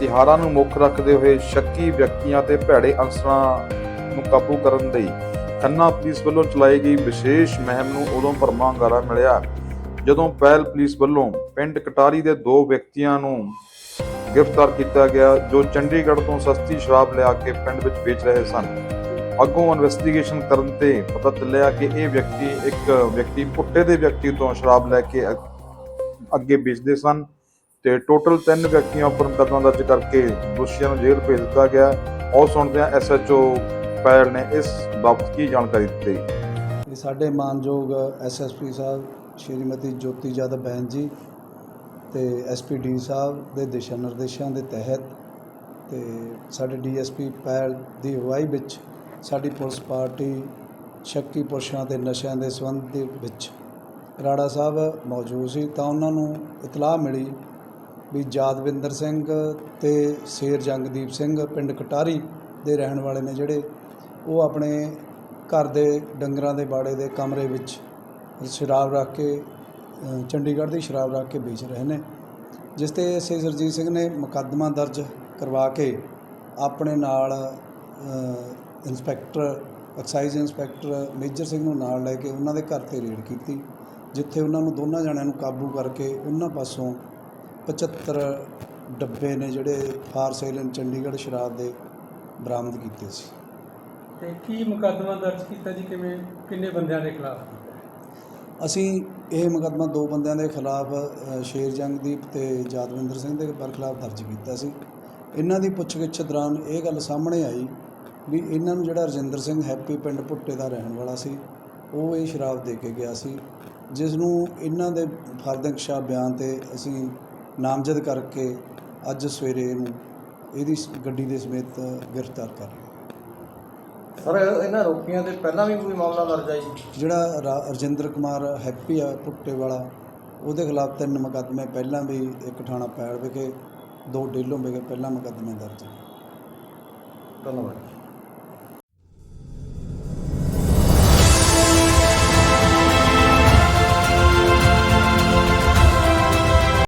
ਤਿਹਾਰਾਂ ਨੂੰ ਮੁੱਖ ਰੱਖਦੇ ਹੋਏ ਸ਼ੱਕੀ ਵਿਅਕਤੀਆਂ ਤੇ ਭੈੜੇ ਅਨਸਰਾਂ ਨੂੰ ਕਾਬੂ ਕਰਨ ਲਈ ਖੰਨਾ ਪੁਲਿਸ ਵੱਲੋਂ ਚਲਾਈ ਗਈ ਵਿਸ਼ੇਸ਼ ਮਹਿਮ ਨੂੰ ਉਦੋਂ ਭਰਮਾ ਹੁੰਗਾਰਾ ਮਿਲਿਆ ਜਦੋਂ ਪਹਿਲ ਪੁਲਿਸ ਵੱਲੋਂ ਪਿੰਡ ਕਟਾਰੀ ਦੇ ਦੋ ਵਿਅਕਤੀਆਂ ਨੂੰ ਗ੍ਰਿਫਤਾਰ ਕੀਤਾ ਗਿਆ, ਜੋ ਚੰਡੀਗੜ੍ਹ ਤੋਂ ਸਸਤੀ ਸ਼ਰਾਬ ਲਿਆ ਕੇ ਪਿੰਡ ਵਿੱਚ ਵੇਚ ਰਹੇ ਸਨ। ਅੱਗੋਂ ਇਨਵੈਸਟੀਗੇਸ਼ਨ ਕਰਨ ਤੇ ਪਤਾ ਚੱਲਿਆ ਕਿ ਇਹ ਵਿਅਕਤੀ ਇੱਕ ਵਿਅਕਤੀ, ਪੁੱਟੇ ਦੇ ਵਿਅਕਤੀ ਤੋਂ ਸ਼ਰਾਬ ਲੈ ਕੇ ਅ- ਅੱਗੇ ਵੇਚਦੇ ਸਨ। ਤੇ ਟੋਟਲ ਤਿੰਨ ਵਿਅਕਤੀਆਂ ਉੱਪਰ ਮੁਕੱਦਮਾ ਦਰਜ ਕਰਕੇ ਦੋਸ਼ੀਆਂ ਨੂੰ ਜੇਲ੍ਹ ਭੇਜ ਦਿੱਤਾ ਗਿਆ। ਆਓ ਸੁਣਦੇ ਹਾਂ ਐਸਐਚਓ ਪੈਲ ਨੇ ਇਸ ਬਾਬਤ ਕੀ ਜਾਣਕਾਰੀ ਦਿੱਤੀ? ਇਹ ਸਾਡੇ ਮਾਨਯੋਗ ਐਸਐਸਪੀ ਸਾਹਿਬ, ਸ਼੍ਰੀਮਤੀ ਜੋਤੀ ਜਾਦਵ ਬੈਨ ਜੀ ਤੇ ਐਸਪੀਡੀ ਸਾਹਿਬ ਦੇ ਦਿਸ਼ਾ ਨਿਰਦੇਸ਼ਾਂ ਦੇ ਤਹਿਤ ਤੇ ਸਾਡੇ ਡੀਐਸਪੀ ਪੈਲ ਦੀ ਅਗਵਾਈ ਵਿੱਚ ਸਾਡੀ ਪੁਲਿਸ ਪਾਰਟੀ ਸ਼ੱਕੀ ਪੁਰਸ਼ਾਂ ਤੇ ਨਸ਼ਿਆਂ ਦੇ ਸੰਬੰਧ ਦੇ ਵਿੱਚ ਰਾੜਾ ਸਾਹਿਬ ਮੌਜੂਦ ਸੀ ਤਾਂ ਉਹਨਾਂ ਨੂੰ ਇਤਲਾਹ ਮਿਲੀ ਵੀ ਜਾਦਵਿੰਦਰ ਸਿੰਘ ਅਤੇ ਸ਼ੇਰ ਜੰਗਦੀਪ ਸਿੰਘ ਪਿੰਡ ਕਟਾਰੀ ਦੇ ਰਹਿਣ ਵਾਲੇ ਨੇ ਜਿਹੜੇ ਉਹ ਆਪਣੇ ਘਰ ਦੇ ਡੰਗਰਾਂ ਦੇ ਬਾੜੇ ਦੇ ਕਮਰੇ ਵਿੱਚ ਸ਼ਰਾਬ ਰੱਖ ਕੇ ਚੰਡੀਗੜ੍ਹ ਦੀ ਸ਼ਰਾਬ ਰੱਖ ਕੇ ਵੇਚ ਰਹੇ ਨੇ ਜਿਸ ਤੇ ਐਸਏ ਸਰਜੀਤ ਸਿੰਘ ਨੇ ਮੁਕੱਦਮਾ ਦਰਜ ਕਰਵਾ ਕੇ ਆਪਣੇ ਨਾਲ ਅ, inspector excise inspector Major Singh ਨੂੰ ਨਾਲ ਲੈ ਕੇ ਉਹਨਾਂ ਦੇ ਘਰ ਤੇ ਰੇਡ ਕੀਤੀ ਜਿੱਥੇ ਉਹਨਾਂ ਨੂੰ ਦੋਨਾਂ ਜਣਿਆਂ ਨੂੰ ਕਾਬੂ ਕਰਕੇ ਉਹਨਾਂ ਪਾਸੋਂ 75 ਡੱਬੇ ਨੇ ਜਿਹੜੇ ਫਾਰ ਸੇਲ ਇਨ ਚੰਡੀਗੜ੍ਹ ਸ਼ਰਾਬ ਦੇ ਬਰਾਮਦ ਕੀਤੇ ਸੀ। ਤੇ ਕੀ ਮੁਕੱਦਮਾ ਦਰਜ ਕੀਤਾ ਜੀ? ਕਿਵੇਂ ਕਿੰਨੇ ਬੰਦਿਆਂ ਦੇ ਖਿਲਾਫ? ਅਸੀਂ ਇਹ ਮੁਕੱਦਮਾ ਦੋ ਬੰਦਿਆਂ ਦੇ ਖਿਲਾਫ ਅ, ਸ਼ੇਰ ਜੰਗਦੀਪ ਤੇ ਜਾਦਵਿੰਦਰ ਸਿੰਘ ਦੇ ਪਰ ਖਿਲਾਫ ਦਰਜ ਕੀਤਾ ਸੀ। ਇਹਨਾਂ ਦੀ ਪੁੱਛਗਿੱਛ ਦੌਰਾਨ ਇਹ ਗੱਲ ਸਾਹਮਣੇ ਆਈ ਵੀ ਇਹਨਾਂ ਨੂੰ ਜਿਹੜਾ ਰਜਿੰਦਰ ਸਿੰਘ ਹੈਪੀ ਪਿੰਡ ਭੁੱਟੇ ਦਾ ਰਹਿਣ ਵਾਲਾ ਸੀ ਉਹ ਇਹ ਸ਼ਰਾਬ ਦੇ ਕੇ ਗਿਆ ਸੀ ਜਿਸ ਨੂੰ ਇਹਨਾਂ ਦੇ ਫਰਦੰਕਸ਼ਾ ਬਿਆਨ ਤੇ ਅਸੀਂ ਨਾਮਜ਼ਦ ਕਰਕੇ ਅੱਜ ਸਵੇਰੇ ਇਹਨੂੰ ਇਹਦੀ ਗੱਡੀ ਦੇ ਸਮੇਤ ਗ੍ਰਿਫਤਾਰ ਕਰ ਲਿਆ। ਸਰ ਇਹਨਾਂ ਰੋਕੀਆਂ ਤੇ ਪਹਿਲਾਂ ਵੀ ਕੋਈ ਮਾਮਲਾ ਦਰਜ ਹੈ ਜੀ? ਜਿਹੜਾ ਰਾ- ਰਜਿੰਦਰ ਕੁਮਾਰ ਹੈਪੀ ਆ ਪੁੱਟੇ ਵਾਲਾ ਉਹਦੇ ਖਿਲਾਫ ਤਿੰਨ ਮੁਕੱਦਮੇ ਪਹਿਲਾਂ ਵੀ ਇੱਕ ਥਾਣਾ ਪੈੜ ਵਿਖੇ ਦੋ ਡੇਲੋਂ ਵਿਖੇ ਪਹਿਲਾਂ ਮੁਕੱਦਮੇ ਦਰਜ ਨੇ। ਧੰਨਵਾਦ